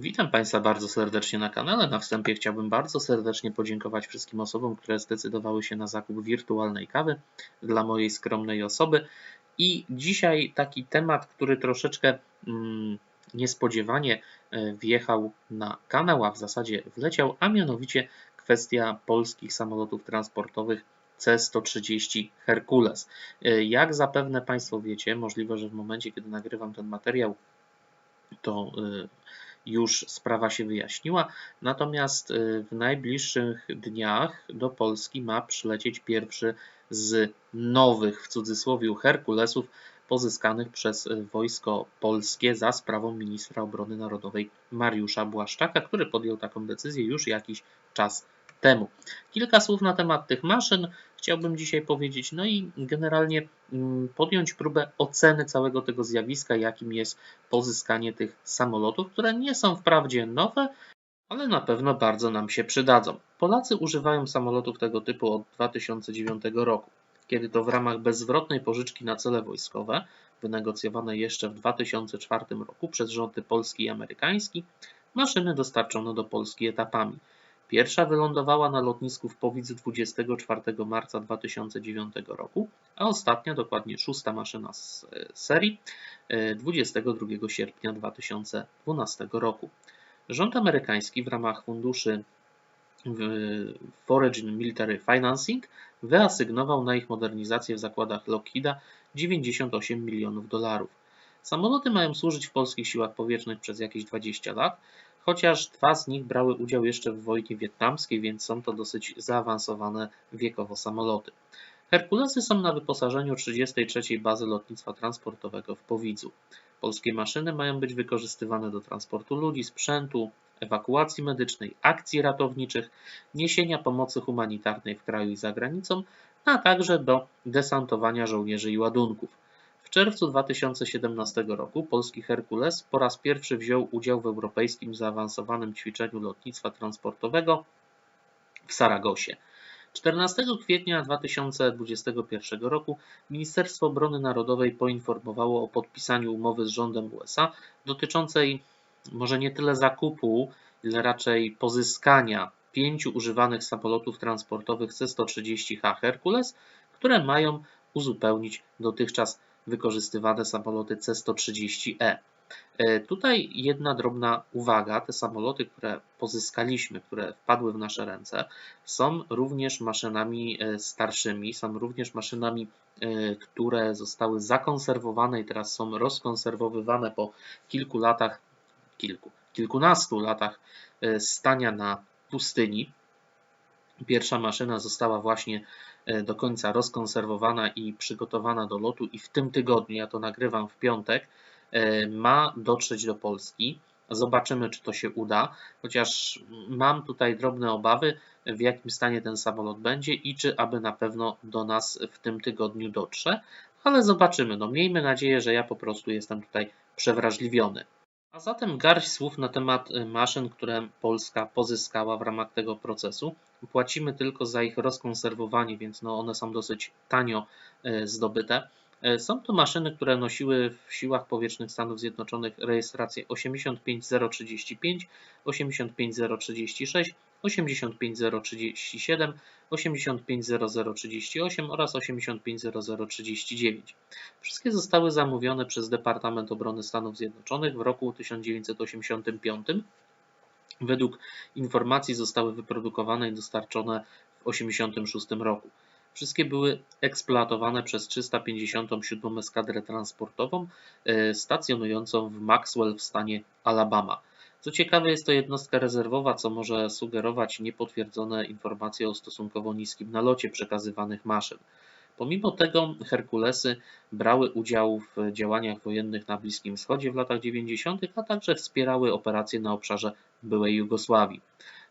Witam Państwa bardzo serdecznie na kanale. Na wstępie chciałbym bardzo serdecznie podziękować wszystkim osobom, które zdecydowały się na zakup wirtualnej kawy dla mojej skromnej osoby. I dzisiaj taki temat, który troszeczkę mm, niespodziewanie e, wjechał na kanał, a w zasadzie wleciał, a mianowicie kwestia polskich samolotów transportowych C-130 Herkules. E, Jak zapewne Państwo wiecie, możliwe, że w momencie, kiedy nagrywam ten materiał, to y, już sprawa się wyjaśniła. Natomiast y, w najbliższych dniach do Polski ma przylecieć pierwszy z nowych, w cudzysłowie, Herkulesów pozyskanych przez y, wojsko polskie za sprawą ministra obrony narodowej Mariusza Błaszczaka, który podjął taką decyzję już jakiś czas temu. Kilka słów na temat tych maszyn chciałbym dzisiaj powiedzieć, no i generalnie mm, podjąć próbę oceny całego tego zjawiska, jakim jest pozyskanie tych samolotów, które nie są wprawdzie nowe, ale na pewno bardzo nam się przydadzą. Polacy używają samolotów tego typu od 2009 roku, kiedy to w ramach bezzwrotnej pożyczki na cele wojskowe, wynegocjowane jeszcze w 2004 roku przez rządy polski i amerykański, maszyny dostarczono do Polski etapami. Pierwsza wylądowała na lotnisku w Powidzu 24 marca 2009 roku, a ostatnia, dokładnie szósta maszyna z e, serii, e, 22 sierpnia 2012 roku. Rząd amerykański w ramach funduszy Foreign Military Financing wyasygnował na ich modernizację w zakładach Lockheeda 98 milionów dolarów. Samoloty mają służyć w polskich siłach powietrznych przez jakieś 20 lat, chociaż dwa z nich brały udział jeszcze w wojnie wietnamskiej, więc są to dosyć zaawansowane wiekowo samoloty. Herkulesy są na wyposażeniu 33. Bazy Lotnictwa Transportowego w Powidzu. Polskie maszyny mają być wykorzystywane do transportu ludzi, sprzętu, ewakuacji medycznej, akcji ratowniczych, niesienia pomocy humanitarnej w kraju i za granicą, a także do desantowania żołnierzy i ładunków. Czerwcu 2017 roku polski Herkules po raz pierwszy wziął udział w europejskim zaawansowanym ćwiczeniu lotnictwa transportowego w Saragosie. 14 kwietnia 2021 roku Ministerstwo Obrony Narodowej poinformowało o podpisaniu umowy z rządem USA dotyczącej może nie tyle zakupu, ile raczej pozyskania pięciu używanych samolotów transportowych C-130H Hercules, które mają uzupełnić dotychczas wykorzystywane samoloty C-130E. E, Tutaj jedna drobna uwaga. Te samoloty, które pozyskaliśmy, które wpadły w nasze ręce, są również maszynami e, starszymi, są również maszynami, e, które zostały zakonserwowane i teraz są rozkonserwowywane po kilku latach, kilku, kilkunastu latach stania na pustyni. Pierwsza maszyna została właśnie e, do końca rozkonserwowana i przygotowana do lotu i w tym tygodniu, ja to nagrywam w piątek, e, ma dotrzeć do Polski. Zobaczymy, czy to się uda, chociaż mam tutaj drobne obawy, w jakim stanie ten samolot będzie i czy aby na pewno do nas w tym tygodniu dotrze, ale zobaczymy. No, miejmy nadzieję, że ja po prostu jestem tutaj przewrażliwiony. A zatem garść słów na temat y, maszyn, które Polska pozyskała w ramach tego procesu. Płacimy tylko za ich rozkonserwowanie, więc no one są dosyć tanio y, zdobyte. Y, Są to maszyny, które nosiły w Siłach Powietrznych Stanów Zjednoczonych rejestrację 85035, 85036, 85037, 85038 oraz 85039. Wszystkie zostały zamówione przez Departament Obrony Stanów Zjednoczonych w roku 1985. Według informacji zostały wyprodukowane i dostarczone w 1986 roku. Wszystkie były eksploatowane przez 357 eskadrę transportową e, stacjonującą w Maxwell w stanie Alabama. Co ciekawe, jest to jednostka rezerwowa, co może sugerować niepotwierdzone informacje o stosunkowo niskim nalocie przekazywanych maszyn. Pomimo tego Herkulesy brały udział w działaniach wojennych na Bliskim Wschodzie w latach 90., a także wspierały operacje na obszarze byłej Jugosławii.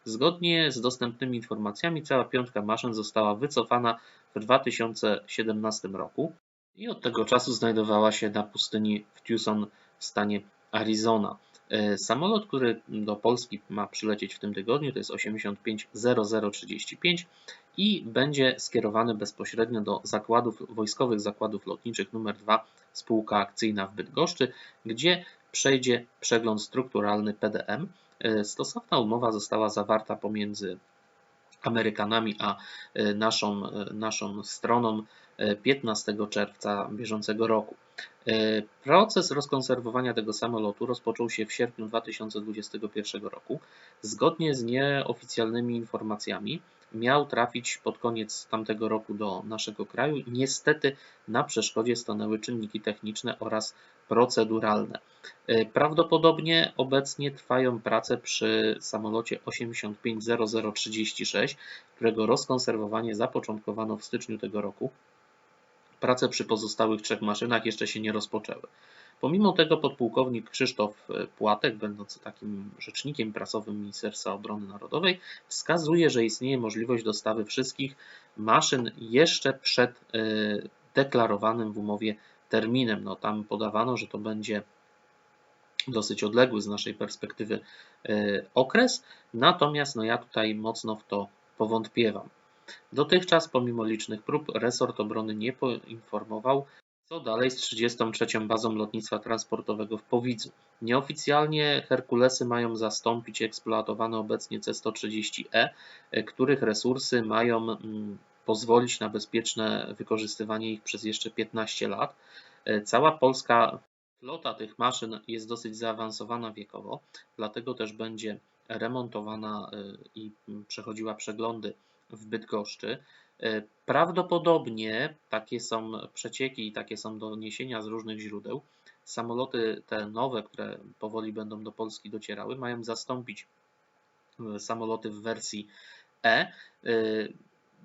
Zgodnie z dostępnymi informacjami cała piątka maszyn została wycofana w 2017 roku i od tego czasu znajdowała się na pustyni w Tucson w stanie Arizona. E, Samolot, który do Polski ma przylecieć w tym tygodniu, to jest 850035 i będzie skierowany bezpośrednio do zakładów wojskowych zakładów lotniczych nr 2 spółka akcyjna w Bydgoszczy, gdzie przejdzie przegląd strukturalny PDM. Stosowna umowa została zawarta pomiędzy Amerykanami a naszą, naszą stroną 15 czerwca bieżącego roku. E, proces rozkonserwowania tego samolotu rozpoczął się w sierpniu 2021 roku. Zgodnie z nieoficjalnymi informacjami miał trafić pod koniec tamtego roku do naszego kraju. Niestety na przeszkodzie stanęły czynniki techniczne oraz proceduralne. E, prawdopodobnie obecnie trwają prace przy samolocie 850036, którego rozkonserwowanie zapoczątkowano w styczniu tego roku. Prace przy pozostałych trzech maszynach jeszcze się nie rozpoczęły. Pomimo tego podpułkownik Krzysztof e, Płatek, będący takim rzecznikiem prasowym Ministerstwa Obrony Narodowej, wskazuje, że istnieje możliwość dostawy wszystkich maszyn jeszcze przed e, deklarowanym w umowie terminem. No, tam podawano, że to będzie dosyć odległy z naszej perspektywy e, okres, natomiast no, ja tutaj mocno w to powątpiewam. Dotychczas, pomimo licznych prób, resort obrony nie poinformował, co dalej z 33. bazą lotnictwa transportowego w Powidzu. Nieoficjalnie Herkulesy mają zastąpić eksploatowane obecnie C-130E, których resursy mają mm, pozwolić na bezpieczne wykorzystywanie ich przez jeszcze 15 lat. Cała polska flota tych maszyn jest dosyć zaawansowana wiekowo, dlatego też będzie remontowana y, i przechodziła przeglądy w Bydgoszczy. E, prawdopodobnie takie są przecieki i takie są doniesienia z różnych źródeł. Samoloty te nowe, które powoli będą do Polski docierały, mają zastąpić e, samoloty w wersji E, e,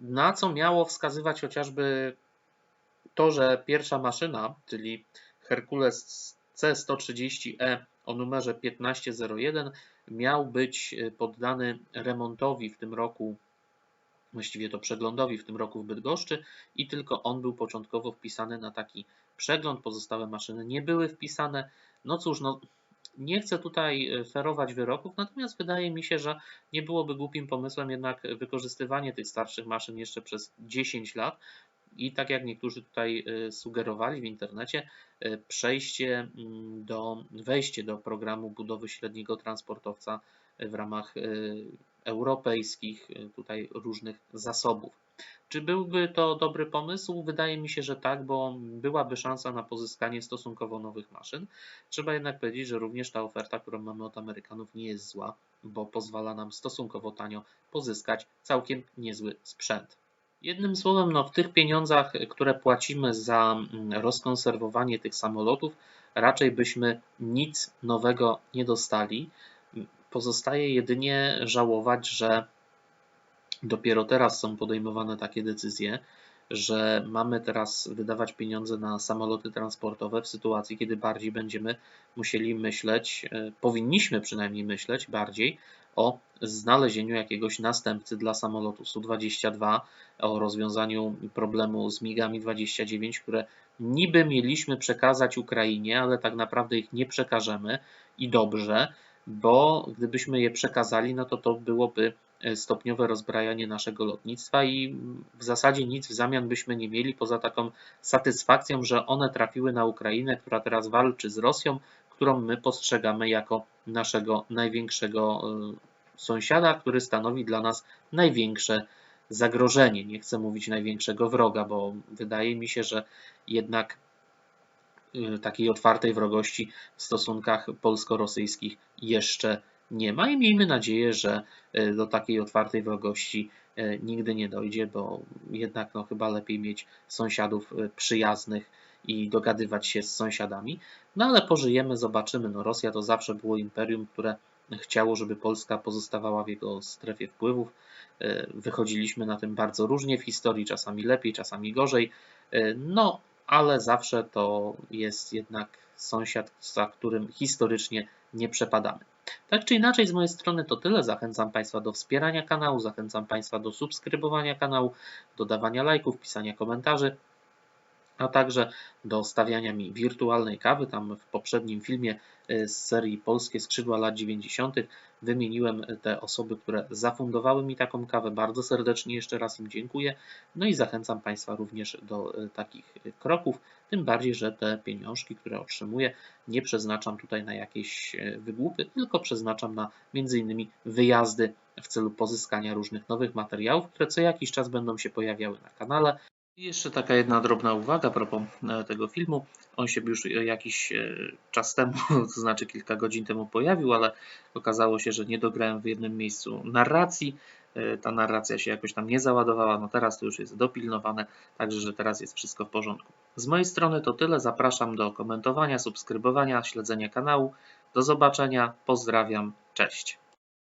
na co miało wskazywać chociażby to, że pierwsza maszyna, czyli Herkules C-130E o numerze 1501, miał być poddany remontowi w tym roku właściwie to przeglądowi w tym roku w Bydgoszczy i tylko on był początkowo wpisany na taki przegląd, pozostałe maszyny nie były wpisane. No cóż, no, nie chcę tutaj e, ferować wyroków, natomiast wydaje mi się, że nie byłoby głupim pomysłem jednak wykorzystywanie tych starszych maszyn jeszcze przez 10 lat i tak jak niektórzy tutaj e, sugerowali w internecie, e, przejście mm, do, wejście do programu budowy średniego transportowca w ramach europejskich y, tutaj różnych zasobów. Czy byłby to dobry pomysł? Wydaje mi się, że tak, bo byłaby szansa na pozyskanie stosunkowo nowych maszyn. Trzeba jednak powiedzieć, że również ta oferta, którą mamy od Amerykanów, nie jest zła, bo pozwala nam stosunkowo tanio pozyskać całkiem niezły sprzęt. Jednym słowem, no, w tych pieniądzach, które płacimy za mm, rozkonserwowanie tych samolotów, raczej byśmy nic nowego nie dostali. Pozostaje jedynie żałować, że dopiero teraz są podejmowane takie decyzje, że mamy teraz wydawać pieniądze na samoloty transportowe w sytuacji, kiedy bardziej będziemy musieli myśleć, e, powinniśmy przynajmniej myśleć bardziej o znalezieniu jakiegoś następcy dla samolotu Su-22, o rozwiązaniu problemu z MIGami 29, które niby mieliśmy przekazać Ukrainie, ale tak naprawdę ich nie przekażemy i dobrze bo gdybyśmy je przekazali, no to to byłoby e, stopniowe rozbrajanie naszego lotnictwa i w zasadzie nic w zamian byśmy nie mieli poza taką satysfakcją, że one trafiły na Ukrainę, która teraz walczy z Rosją, którą my postrzegamy jako naszego największego e, sąsiada, który stanowi dla nas największe zagrożenie. Nie chcę mówić największego wroga, bo wydaje mi się, że jednak takiej otwartej wrogości w stosunkach polsko-rosyjskich jeszcze nie ma i miejmy nadzieję, że y, do takiej otwartej wrogości y, nigdy nie dojdzie, bo jednak no, chyba lepiej mieć sąsiadów przyjaznych i dogadywać się z sąsiadami. No ale pożyjemy, zobaczymy. No, Rosja to zawsze było imperium, które chciało, żeby Polska pozostawała w jego strefie wpływów. Wychodziliśmy na tym bardzo różnie w historii, czasami lepiej, czasami gorzej. No, ale zawsze to jest jednak sąsiad, za którym historycznie nie przepadamy. Tak czy inaczej, z mojej strony to tyle. Zachęcam Państwa do wspierania kanału, zachęcam Państwa do subskrybowania kanału, dodawania lajków, pisania komentarzy. A także do stawiania mi wirtualnej kawy. Tam w poprzednim filmie y, z serii Polskie Skrzydła lat 90. wymieniłem te osoby, które zafundowały mi taką kawę. Bardzo serdecznie jeszcze raz im dziękuję. No i zachęcam Państwa również do y, takich y, kroków, tym bardziej, że te pieniążki, które otrzymuję, nie przeznaczam tutaj na jakieś wygłupy, tylko przeznaczam na innymi wyjazdy w celu pozyskania różnych nowych materiałów, które co jakiś czas będą się pojawiały na kanale. Jeszcze taka jedna drobna uwaga a propos e, tego filmu. On się już jakiś e, czas temu, to znaczy kilka godzin temu pojawił, ale okazało się, że nie dograłem w jednym miejscu narracji. E, ta narracja się jakoś tam nie załadowała, no teraz to już jest dopilnowane, także że teraz jest wszystko w porządku. Z mojej strony to tyle. Zapraszam do komentowania, subskrybowania, śledzenia kanału. Do zobaczenia, pozdrawiam, cześć.